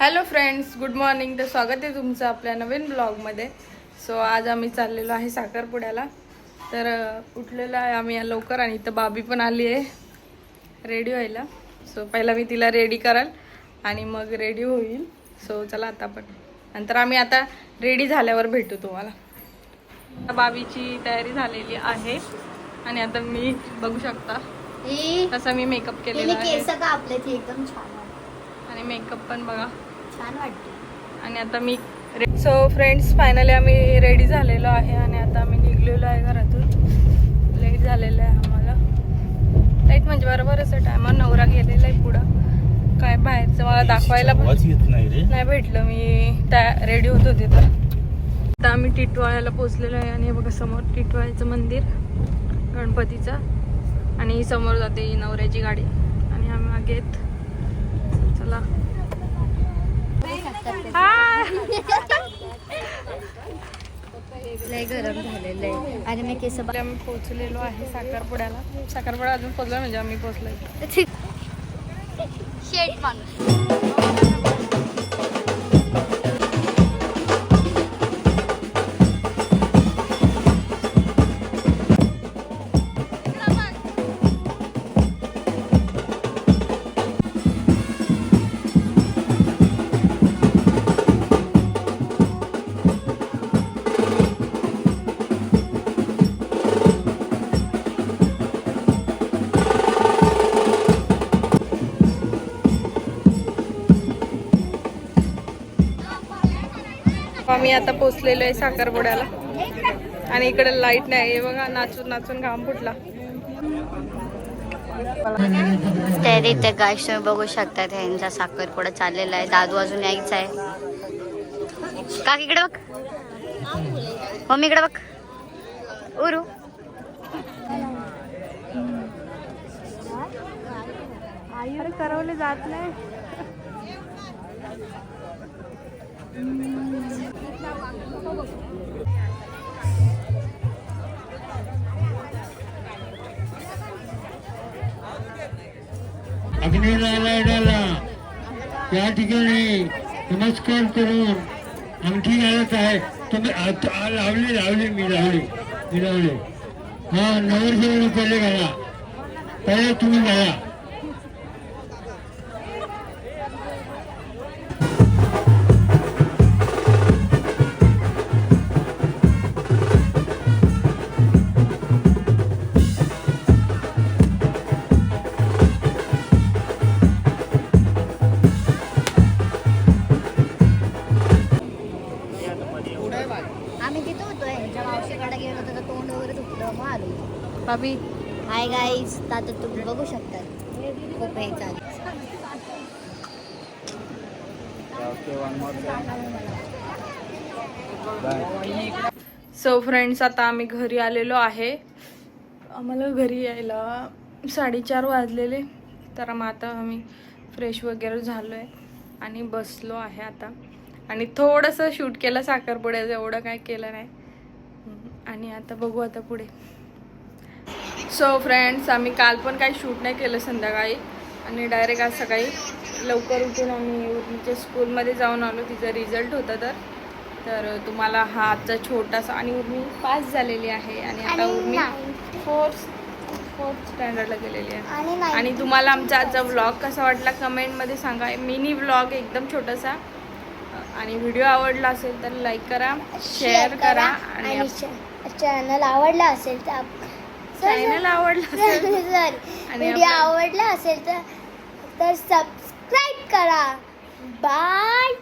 Hello friends good morning. तर स्वागत आहे तुमचं आपल्या नवीन ब्लॉगमध्ये. सो आज आम्ही चाललेलो आहे साखरपुड्याला. तर उठलेलो आहे आम्ही लवकर आणि इथं बाबी पण आली आहे रेडी व्हायला. सो पहिला मी तिला रेडी कराल आणि मग रेडी होईल. सो चला आता आपण. नंतर आम्ही आता रेडी झाल्यावर भेटू तुम्हाला. आता बाबीची तयारी झालेली आहे. आणि आता मी बघू शकता तसा मी मेकअप केलेला आहे. आणि मेकअप पण बघा. छान वाटते. आणि आता मी सो फ्रेंड्स फायनली आम्ही रेडी झालेलो आहे आणि आता आम्ही निघलेलो आहे घरातून. लेट झालेलं आहे आम्हाला. लेट म्हणजे बरोबरच आहे टायमावर नवरा गेलेला आहे पुढं. काय बाहेरचं मला दाखवायला पण आवाज येत नाही रे. नाही भेटलं. मी त्या रेडी होत होते तर. आता आम्ही टिटवाळ्याला पोचलेलो आहे आणि हे बघा समोर टिटवाळ्याचं मंदिर गणपतीचं. आणि समोर जाते ही नवऱ्याची गाडी. आणि आम्ही मागे आहेत. चला. लय गरम झालेलं आहे. आणि मी केस आम्ही पोहोचलेलो आहे साखरपुड्याला. साखरपुडा अजून पोहोचलो म्हणजे आम्ही पोहोचलो शेट माणूस. आम्ही आता पोहोचलेलो आहे साखरपुड्याला. आणि इकडे लाइट नाही. हे बघा नाचून नाचून घाम फुटला. तर इथे गाईस तुम्ही बघू शकता यांचा साखरपुडा चाललेला आहे. दादू अजून यायचा आहे. काक इकडे बघ. मम्मी इकडे बघ. उरू. करवले जात नाही. अग्नी या ठिकाणी नमस्कार करून आणखी घालत आहे तुम्ही लावली लावली मी लावली मी लावली हा नवरदेवाने पहिले घाला. पहिले तुम्ही घाला. मावशीकडे गेलो होतो तर तोंड वगैरे दुखलं मग आलो. बाबी हाय गाईज आता तुम्ही बघू शकता. चालेल सो फ्रेंड्स आता आम्ही घरी आलेलो आहे. आम्हाला घरी यायला साडेचार वाजलेले. तर मग आता आम्ही फ्रेश वगैरे झालो आहे आणि बसलो आहे आता. आणि थोडंसं शूट केलं साखरपुड्याचं एवढं काय केलं नाही. आणि आता बघू आता पुढे. सो फ्रेंड्स आम्ही काल पण काही शूट नाही केलं संध्याकाळी. आणि डायरेक्ट आज सकाळी लवकर उठून आम्ही उर्मीच्या स्कूलमध्ये जाऊन आलो. तिचा रिझल्ट होता तर. तर तुम्हाला हा आजचा छोटासा आणि उर्मी पास झालेली आहे. आणि आता उर्मी. फोर्थ फोर्थ स्टँडर्डला गेलेली आहे. आणि तुम्हाला आमचा आजचा व्लॉग कसा वाटला कमेंटमध्ये सांगा. मिनी व्लॉग एकदम छोटासा. आणि व्हिडिओ आवडला असेल तर लाईक करा शेअर करा आणि चॅनल आवडला असेल तर चॅनल आवडला व्हिडिओ आवडला असेल तर तर सबस्क्राईब करा. बाय